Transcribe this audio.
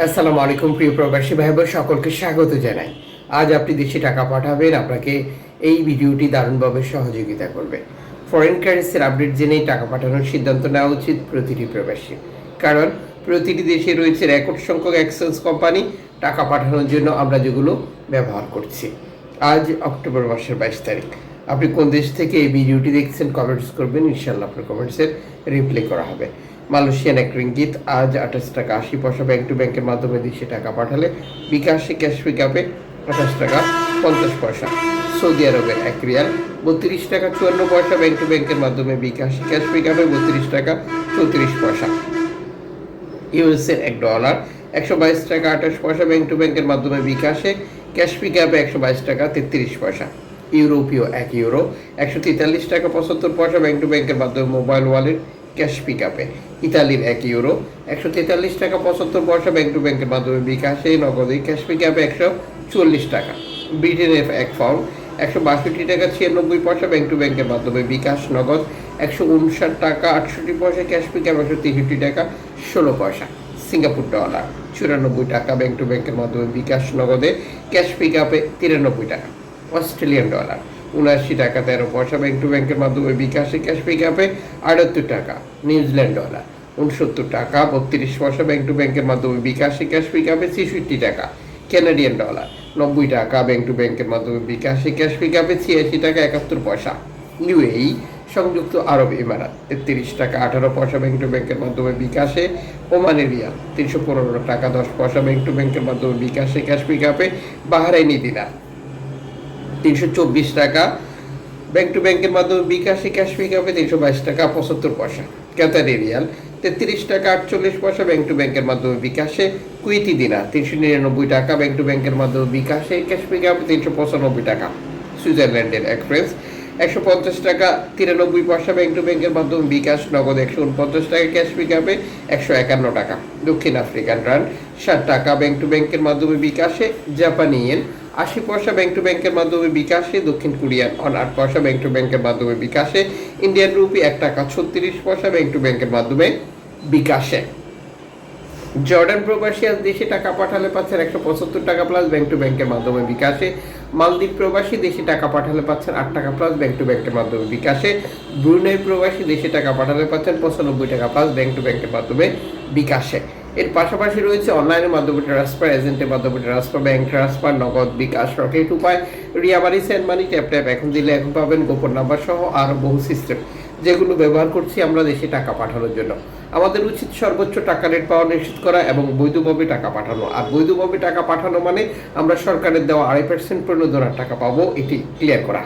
আসসালামু আলাইকুম, প্রিয় প্রবাসী ভাই বোন সকলকে স্বাগত জানাই। আজ আপনি দেশে টাকা পাঠাবেন, আপনাকে এই ভিডিওটি দারুণভাবে সহযোগিতা করবে। ফরেন কারেন্সির আপডেট জেনেই টাকা পাঠানোর সিদ্ধান্ত নেওয়া উচিত প্রতিটি প্রবাসী। কারণ প্রতিটি দেশে রয়েছে রেকর্ড সংখ্যক এক্সচেঞ্জ কোম্পানি টাকা পাঠানোর জন্য আমরা যেগুলো ব্যবহার করছি। আজ অক্টোবর মাসের বাইশ তারিখ। আপনি কোন দেশ থেকে এই ভিডিওটি দেখছেন কমেন্টস করবেন ইনশাল্লাহ আপনার কমেন্টসের রিপ্লাই করা হবে। মালয়েশিয়ান এক রিঙ্গিত আজ আঠাশ টাকা আশি পয়সা ব্যাংক টু ব্যাংকের মাধ্যমে দেশে টাকা পাঠালে বিকাশে ক্যাশ পিকআপে আঠাশ টাকা পঞ্চাশ পয়সা। সৌদি আরবের এক রিয়াল, বত্রিশ টাকা চুয়ান্ন পয়সা ব্যাংক টু ব্যাংকের মাধ্যমে বিকাশে ক্যাশ পিকআপে বত্রিশ টাকা চৌত্রিশ পয়সা। ইউএসের এক ডলার, একশো বাইশ টাকা আঠাশ পয়সা ব্যাংক টু ব্যাংকের মাধ্যমে বিকাশে ক্যাশ পিকআপে একশো বাইশ টাকা তেত্রিশ পয়সা। ইউরোপীয় এক ইউরো, একশো তেতাল্লিশ টাকা পঁচাত্তর পয়সা ব্যাংক টু ব্যাংকের মাধ্যমে মোবাইল ওয়ালেট ক্যাশ পিক আপে ইতালির এক ইউরো, একশো তেতাল্লিশ টাকা পঁচাত্তর পয়সা ব্যাংক টু ব্যাংকের মাধ্যমে বিকাশে নগদে ক্যাশ পিক আপে একশো চল্লিশ টাকা। ব্রিটেনের এক ফাউন্ড একশো বাষট্টি টাকা ছিয়ানব্বই পয়সা ব্যাংক টু ব্যাংকের মাধ্যমে বিকাশ নগদ, একশো উনষাট টাকা আটষট্টি পয়সা ক্যাশ পিক আপ একশো তেষট্টি টাকা ষোলো পয়সা। সিঙ্গাপুর ডলার চুরানব্বই টাকা ব্যাংক টু ব্যাংকের মাধ্যমে বিকাশ নগদে, ক্যাশ পিক আপে তিরানব্বই টাকা। অস্ট্রেলিয়ান ডলার উনআশি টাকা, তেরো পয়সা ব্যাংক টু ব্যাংকের মাধ্যমে বিকাশে ক্যাশ পিক আপে আটাত্তর টাকা, নিউজিল্যান্ড ডলার উনসত্তর টাকা, বত্রিশ পয়সা ব্যাংক টু ব্যাংকের মাধ্যমে বিকাশে ক্যাশ পিক আপে ছেষট্টি টাকা ক্যানাডিয়ান ডলার নব্বই টাকা ব্যাংক টু ব্যাংকের মাধ্যমে বিকাশে ক্যাশ পিক আপে ছিয়াশি টাকা, একাত্তর পয়সা। ইউএই সংযুক্ত আরব ইমারাত তেত্রিশ টাকা, আঠারো পয়সা ব্যাংক টু ব্যাংকের মাধ্যমে বিকাশে ওমানের রিয়াল তিনশো পনেরো টাকা, দশ পয়সা ব্যাংক টু ব্যাংকের মাধ্যমে বিকাশে ক্যাশ পিকআপে বাহারাইনি দিনার তিনশো চব্বিশ টাকা। ব্যাংক টু ব্যাংকের মাধ্যমে বিকাশে ক্যাশ পিকআপে তিনশো বাইশ টাকা, পঁচাত্তর পয়সা। ক্যাতারি রিয়াল তেত্রিশ টাকা, আটচল্লিশ পয়সা। ব্যাংক টু ব্যাংকের মাধ্যমে বিকাশে কুইতি দিনা, তিনশো নিরানব্বই টাকা। ব্যাংক টু ব্যাংকের মাধ্যমে বিকাশে ক্যাশ পিকআপে তিনশো পঁচানব্বই টাকা। সুইজারল্যান্ডের এক্সপ্রেস একশো পঞ্চাশ টাকা, তিরানব্বই পয়সা। ব্যাংক টু ব্যাংকের মাধ্যমে বিকাশ, নগদ একশো উনপঞ্চাশ টাকা ক্যাশ পিকআপে একশো একান্ন টাকা। দক্ষিণ আফ্রিকান রান ষাট টাকা। ব্যাংক টু ব্যাংকের মাধ্যমে বিকাশে জাপানি ইয়েন আশি পয়সা ব্যাংক টু ব্যাংকের মাধ্যমে বিকাশে, দক্ষিণ কোরিয়ান অন আট পয়সা ব্যাংক টু ব্যাংকের মাধ্যমে বিকাশে ইন্ডিয়ান রুপি এক টাকা ছত্রিশ পয়সা ব্যাংক টু ব্যাংকের মাধ্যমে বিকাশে। জর্ডান প্রবাসী আজ দেশে টাকা পাঠালে পাচ্ছেন একশো পঁচাত্তর টাকা প্লাস ব্যাংক টু ব্যাংকের মাধ্যমে বিকাশে। মালদ্বীপ প্রবাসী দেশে টাকা পাঠালে পাচ্ছেন আট টাকা প্লাস ব্যাংক টু ব্যাংকের মাধ্যমে বিকাশে। ব্রুনেই প্রবাসী দেশে টাকা পাঠালে পাচ্ছেন পঁচানব্বই টাকা প্লাস ব্যাংক টু ব্যাংকের মাধ্যমে বিকাশে। এর পাশাপাশি রয়েছে অনলাইনের মাধ্যমে ট্রান্সফার এজেন্টের মাধ্যমে ট্রান্সফার ব্যাংক ট্রান্সফার নগদ বিকাশ রকেট উপায় রিয়াবারি সেন্ড মানি ট্যাপ ট্যাপ এখন দিলে এখন পাবেন গোপন নাম্বার সহ আরও বহু সিস্টেম যেগুলো ব্যবহার করছি আমরা দেশে টাকা পাঠানোর জন্য। আমাদের উচিত সর্বোচ্চ টাকা রেট পাওয়া নিশ্চিত করা এবং বৈধভাবে টাকা পাঠানো। আর বৈধভাবে টাকা পাঠানো মানে আমরা সরকারের দেওয়া আড়াই পার্সেন্ট প্রণোদনার টাকা পাবো, এটি ক্লিয়ার করা।